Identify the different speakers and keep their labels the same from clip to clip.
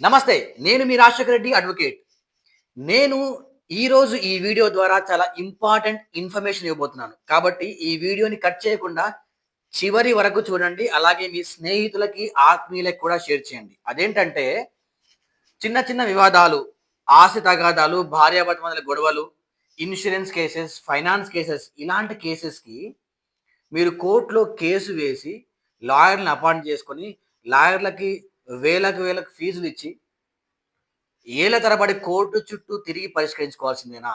Speaker 1: నమస్తే నేను మీ రాజశేఖర రెడ్డి అడ్వకేట్ నేను ఈరోజు ఈ వీడియో ద్వారా చాలా ఇంపార్టెంట్ ఇన్ఫర్మేషన్ ఇవ్వబోతున్నాను. కాబట్టి ఈ వీడియోని కట్ చేయకుండా చివరి వరకు చూడండి అలాగే మీ స్నేహితులకి ఆత్మీయులకు కూడా షేర్ చేయండి. అదేంటంటే చిన్న చిన్న వివాదాలు ఆస్తి తగాదాలు భార్యాభర్త గొడవలు ఇన్సూరెన్స్ కేసెస్ ఫైనాన్స్ కేసెస్ ఇలాంటి కేసెస్కి మీరు కోర్టులో కేసు వేసి లాయర్ని అపాయింట్ చేసుకొని లాయర్లకి వేలకు వేలకు ఫీజులు ఇచ్చి ఏళ్ళ తరబడి కోర్టు చుట్టూ తిరిగి పరిష్కరించుకోవాల్సిందేనా?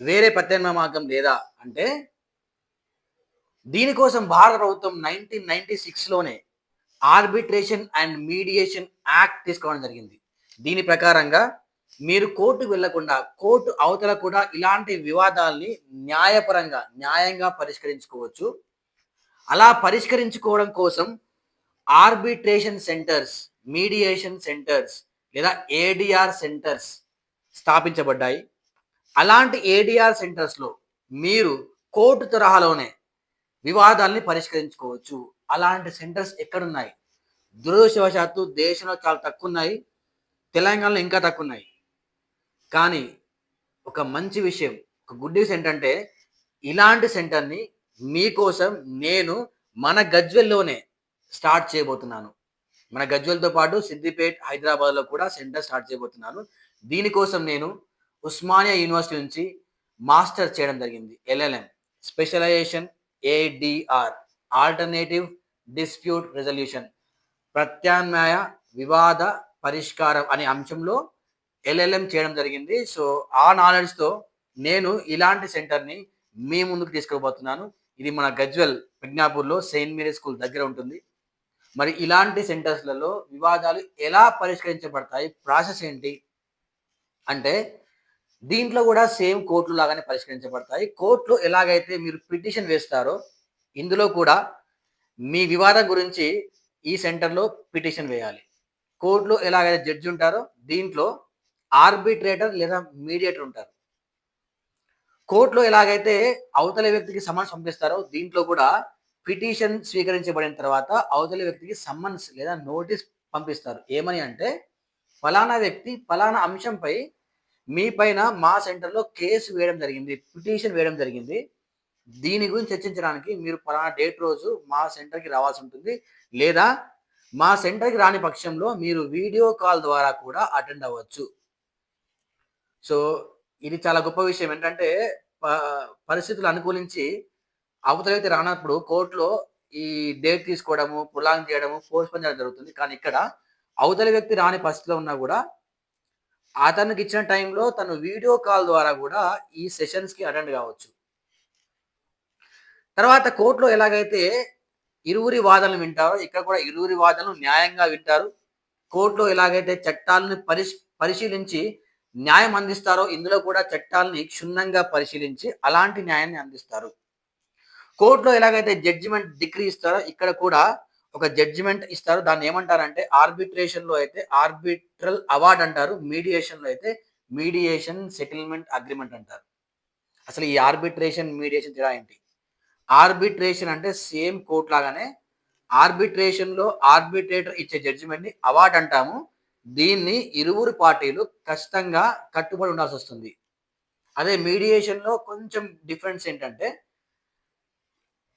Speaker 1: వేరే ప్రత్యామ్నాయ మార్గం లేదా అంటే దీనికోసం భారత ప్రభుత్వం నైన్టీన్ నైన్టీ సిక్స్లోనే ఆర్బిట్రేషన్ అండ్ మీడియేషన్ యాక్ట్ తీసుకోవడం జరిగింది. దీని ప్రకారంగా మీరు కోర్టుకు వెళ్ళకుండా కోర్టు అవతల కూడా ఇలాంటి వివాదాల్ని న్యాయపరంగా న్యాయంగా పరిష్కరించుకోవచ్చు. అలా పరిష్కరించుకోవడం కోసం ఆర్బిట్రేషన్ సెంటర్స్ మీడియేషన్ సెంటర్స్ లేదా ఏడిఆర్ సెంటర్స్ స్థాపించబడ్డాయి. అలాంటి ఏడిఆర్ సెంటర్స్లో మీరు కోర్టు తరహాలోనే వివాదాల్ని పరిష్కరించుకోవచ్చు. అలాంటి సెంటర్స్ ఎక్కడున్నాయి? దురదృష్టవశాత్తు దేశంలో చాలా తక్కువ ఉన్నాయి తెలంగాణలో ఇంకా తక్కువ ఉన్నాయి కానీ ఒక మంచి విషయం ఒక గుడ్ న్యూస్ ఏంటంటే ఇలాంటి సెంటర్ని మీకోసం నేను మన గజ్వెల్లోనే స్టార్ట్ చేయబోతున్నాను. మన గజ్వెల్తో పాటు సిద్దిపేట్ హైదరాబాద్లో కూడా సెంటర్ స్టార్ట్ చేయబోతున్నాను. దీనికోసం నేను ఉస్మానియా యూనివర్సిటీ నుంచి మాస్టర్ చేయడం జరిగింది. LLM. Specialisation ADR alternative dispute resolution. ప్రత్యామ్నాయ వివాద పరిష్కారం అనే అంశంలో ఎల్ఎల్ఎం చేయడం జరిగింది. సో ఆ నాలెడ్జ్తో నేను ఇలాంటి సెంటర్ని మీ ముందుకు తీసుకురాబోతున్నాను. ఇది మన గజ్వెల్ ప్రజ్ఞాపూర్లో సెయింట్ మేరీ స్కూల్ దగ్గర ఉంటుంది. మరి ఇలాంటి సెంటర్స్లలో వివాదాలు ఎలా పరిష్కరించబడతాయి? ప్రాసెస్ ఏంటి? అంటే దీంట్లో కూడా సేమ్ కోర్టులు లాగానే పరిష్కరించబడతాయి. కోర్టులో ఎలాగైతే మీరు పిటిషన్ వేస్తారో ఇందులో కూడా మీ వివాదం గురించి ఈ సెంటర్లో పిటిషన్ వేయాలి. కోర్టులో ఎలాగైతే జడ్జి ఉంటారో దీంట్లో ఆర్బిట్రేటర్ లేదా మీడియేటర్ ఉంటారు. కోర్టులో ఎలాగైతే అవతల వ్యక్తికి సమన్స్ పంపిస్తారో దీంట్లో కూడా పిటిషన్ స్వీకరించబడిన తర్వాత అవతల వ్యక్తికి సమ్మన్స్ లేదా నోటీస్ పంపిస్తారు. ఏమని అంటే ఫలానా వ్యక్తి ఫలానా అంశంపై మీ పైన మా సెంటర్లో కేసు వేయడం జరిగింది పిటిషన్ వేయడం జరిగింది. దీని గురించి చర్చించడానికి మీరు ఫలానా డేట్ రోజు మా సెంటర్కి రావాల్సి ఉంటుంది. లేదా మా సెంటర్కి రాని పక్షంలో మీరు వీడియో కాల్ ద్వారా కూడా అటెండ్ అవ్వచ్చు. సో ఇది చాలా గొప్ప విషయం. ఏంటంటే ప- పరిస్థితులు అనుకూలించి అవతల వ్యక్తి రానప్పుడు కోర్టులో ఈ డేట్ తీసుకోవడము పులాంగ్ చేయడము ఫోర్స్ పని చేయడం జరుగుతుంది. కానీ ఇక్కడ అవతల వ్యక్తి రాని పరిస్థితిలో ఉన్నా కూడా అతనికి ఇచ్చిన టైంలో తను వీడియో కాల్ ద్వారా కూడా ఈ సెషన్స్కి అటెండ్ కావచ్చు. తర్వాత కోర్టులో ఎలాగైతే ఇరువురి వాదనలు వింటారో ఇక్కడ కూడా ఇరువురి వాదనలు న్యాయంగా వింటారు. కోర్టులో ఎలాగైతే చట్టాలను పరిశ్ పరిశీలించి న్యాయం అందిస్తారో ఇందులో కూడా చట్టాలని క్షుణ్ణంగా పరిశీలించి అలాంటి న్యాయాన్ని అందిస్తారు. కోర్టులో ఎలాగైతే జడ్జిమెంట్ డిగ్రీ ఇస్తారో ఇక్కడ కూడా ఒక జడ్జిమెంట్ ఇస్తారు. దాన్ని ఏమంటారంటే ఆర్బిట్రేషన్లో అయితే ఆర్బిట్రల్ అవార్డ్ అంటారు. మీడియేషన్లో అయితే మీడియేషన్ సెటిల్మెంట్ అగ్రిమెంట్ అంటారు. అసలు ఈ ఆర్బిట్రేషన్ మీడియేషన్ తేడా ఏంటి? ఆర్బిట్రేషన్ అంటే సేమ్ కోర్ట్ లాగానే ఆర్బిట్రేషన్లో ఆర్బిట్రేటర్ ఇచ్చే జడ్జిమెంట్ని అవార్డ్ అంటాము. దీన్ని ఇరువురు పార్టీలు ఖచ్చితంగా కట్టుబడి ఉండాల్సి వస్తుంది. అదే మీడియేషన్లో కొంచెం డిఫరెన్స్ ఏంటంటే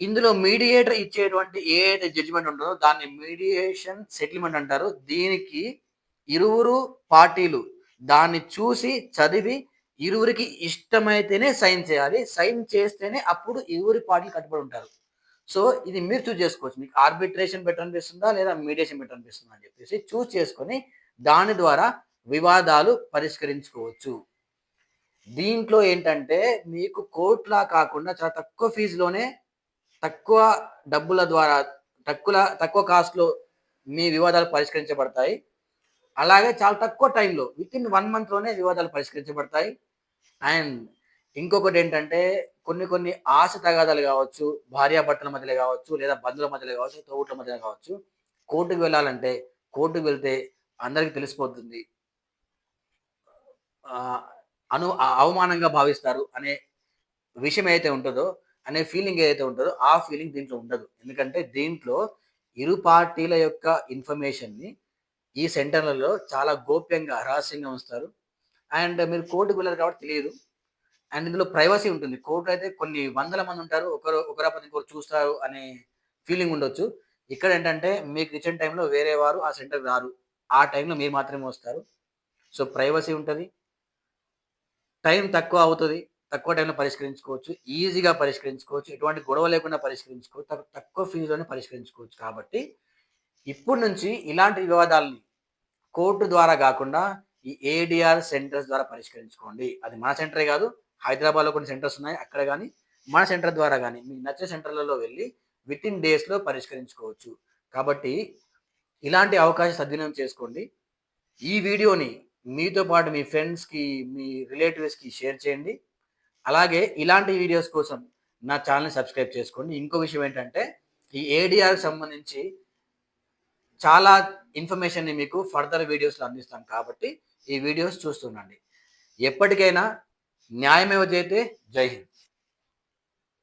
Speaker 1: ఇందులో మీడియేటర్ ఇచ్చేటువంటి ఏ అయితే జడ్జిమెంట్ ఉంటుందో దాన్ని మీడియేషన్ సెటిల్మెంట్ అంటారు. దీనికి ఇరువురు పార్టీలు దాన్ని చూసి చదివి ఇరువురికి ఇష్టమైతేనే సైన్ చేయాలి. సైన్ చేస్తేనే అప్పుడు ఇరువురి పార్టీలు కట్టుబడి ఉంటారు. సో ఇది మీరు చూస్ చేసుకోవచ్చు. మీకు ఆర్బిట్రేషన్ బెటర్ అనిపిస్తుందా లేదా మీడియేషన్ బెటర్ అనిపిస్తుందా అని చెప్పేసి చూస్ చేసుకొని దాని ద్వారా వివాదాలు పరిష్కరించుకోవచ్చు. దీంట్లో ఏంటంటే మీకు కోర్టులా కాకుండా చాలా తక్కువ ఫీజులోనే తక్కువ డబ్బుల ద్వారా తక్కువ తక్కువ కాస్ట్లో మీ వివాదాలు పరిష్కరించబడతాయి. అలాగే చాలా తక్కువ టైంలో విత్ ఇన్ వన్ మంత్లోనే వివాదాలు పరిష్కరించబడతాయి. అండ్ ఇంకొకటి ఏంటంటే కొన్ని కొన్ని ఆశ తగాదాలు కావచ్చు భార్యాభర్తల మధ్యలో కావచ్చు లేదా బంధువుల మధ్యలో కావచ్చు తోగుట్ల మధ్యలో కావచ్చు కోర్టుకు వెళ్ళాలంటే కోర్టుకు వెళ్తే అందరికీ తెలిసిపోతుంది. అను అవమానంగా భావిస్తారు అనే విషయం ఏదైతే ఉంటుందో అనే ఫీలింగ్ ఏదైతే ఉంటుందో ఆ ఫీలింగ్ దీంట్లో ఉండదు. ఎందుకంటే దీంట్లో ఇరు పార్టీల యొక్క ఇన్ఫర్మేషన్ని ఈ సెంటర్లలో చాలా గోప్యంగా రహస్యంగా ఉంచుతారు. అండ్ మీరు కోర్టుకు వెళ్ళారు కాబట్టి తెలియదు. అండ్ ఇందులో ప్రైవసీ ఉంటుంది. కోర్టు అయితే కొన్ని వందల మంది ఉంటారు. ఒకరు ఒకరపతి ఇంకొకరు చూస్తారు అనే ఫీలింగ్ ఉండొచ్చు. ఇక్కడ ఏంటంటే మీకు ఇచ్చిన టైంలో వేరే వారు ఆ సెంటర్కి రారు. ఆ టైంలో మీరు మాత్రమే వస్తారు. సో ప్రైవసీ ఉంటుంది. టైం తక్కువ అవుతుంది. తక్కువ టైంలో పరిష్కరించుకోవచ్చు ఈజీగా పరిష్కరించుకోవచ్చు ఎటువంటి గొడవ లేకుండా పరిష్కరించుకోవచ్చు తక్కువ ఫీజులోనే పరిష్కరించుకోవచ్చు. కాబట్టి ఇప్పటి నుంచి ఇలాంటి వివాదాలని కోర్టు ద్వారా కాకుండా ఈ ఏడిఆర్ సెంటర్స్ ద్వారా పరిష్కరించుకోండి. అది మన సెంటరే కాదు హైదరాబాద్లో కొన్ని సెంటర్స్ ఉన్నాయి అక్కడ కానీ మన సెంటర్ ద్వారా కానీ మీకు నచ్చే సెంటర్లలో వెళ్ళి విత్ ఇన్ డేస్లో పరిష్కరించుకోవచ్చు. కాబట్టి ఇలాంటి అవకాశం సద్వినియోగం చేసుకోండి. ఈ వీడియోని మీతో పాటు మీ ఫ్రెండ్స్కి మీ రిలేటివ్స్కి షేర్ చేయండి. అలాగే ఇలాంటి వీడియోస్ కోసం నా ఛానల్ని సబ్స్క్రైబ్ చేసుకోండి. ఇంకో విషయం ఏంటంటే ఈ ఏడిఆర్ సంబంధించి చాలా ఇన్ఫర్మేషన్ని మీకు ఫర్దర్ వీడియోస్లో అందిస్తాను కాబట్టి ఈ వీడియోస్ చూస్తుండండి. ఎప్పటికైనా న్యాయమేవ చేతే జై హింద్.